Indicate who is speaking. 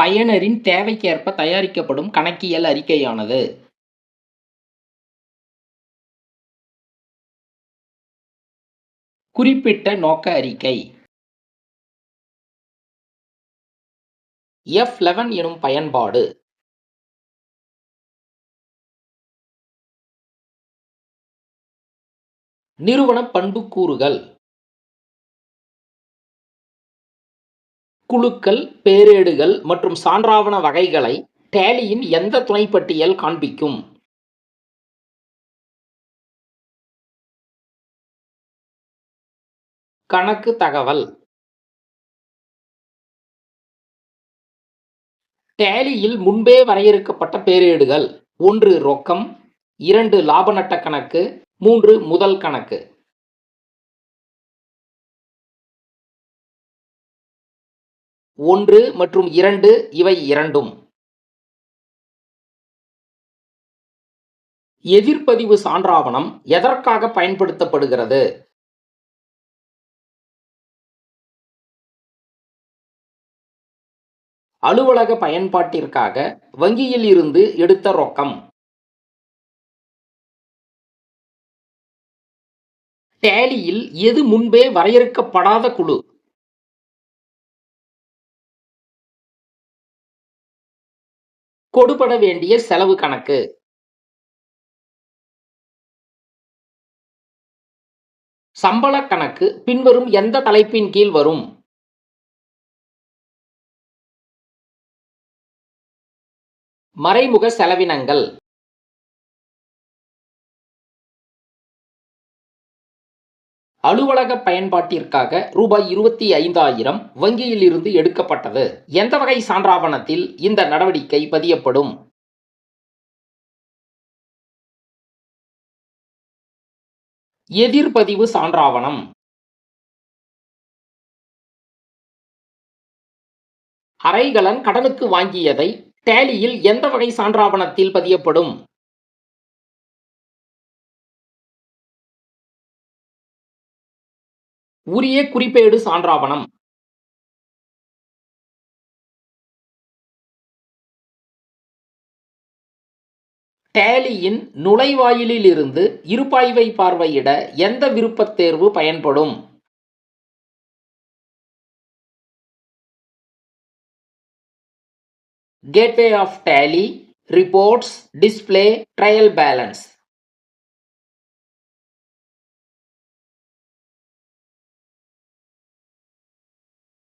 Speaker 1: பயனரின் தேவைக்கேற்ப தயாரிக்கப்படும் கணக்கியல் அறிக்கையானது. குறிப்பிட்ட நோக்க அறிக்கை. எஃப் லெவன் எனும் பயன்பாடு. நிறுவன பண்புக்கூறுகள். குழுக்கள் பேரேடுகள் மற்றும் சான்றாவண வகைகளை டேலியின் எந்த துணைப்பட்டியல் காண்பிக்கும்? கணக்கு தகவல். டேலியில் முன்பே வரையறுக்கப்பட்ட பேரேடுகள் ஒன்று ரொக்கம் இரண்டு லாப நட்ட கணக்கு மூன்று முதல் கணக்கு. ஒன்று மற்றும் இரண்டு இவை இரண்டும். எதிர்ப்பதிவு சான்றாவணம் எதற்காக பயன்படுத்தப்படுகிறது? அலுவலக பயன்பாட்டிற்காக வங்கியில் இருந்து எடுத்த ரொக்கம். டேலியில் எது முன்பே வரையறுக்கப்படாத குழு. கொடுபட வேண்டிய செலவு கணக்கு. சம்பள கணக்கு பின்வரும் எந்த தலைப்பின் கீழ் வரும்? மறைமுக செலவினங்கள். அலுவலக பயன்பாட்டிற்காக ரூபாய் இருபத்தி ஐந்தாயிரம் வங்கியில் இருந்து எடுக்கப்பட்டது. எந்த வகை சான்றாவணத்தில் இந்த நடவடிக்கை பதியப்படும்? எதிர்பதிவு சான்றாவணம். அரைகலன் கடனுக்கு வாங்கியதை டேலியில் எந்த வகை சான்றாவணத்தில் பதியப்படும்? உரிய குறிப்பேடு சான்றாவணம். டேலியின் நுழைவாயிலிலிருந்து இருப்பாய்வை பார்வையிட எந்த விருப்பத் தேர்வு பயன்படும்? Gateway of Tally reports display trial balance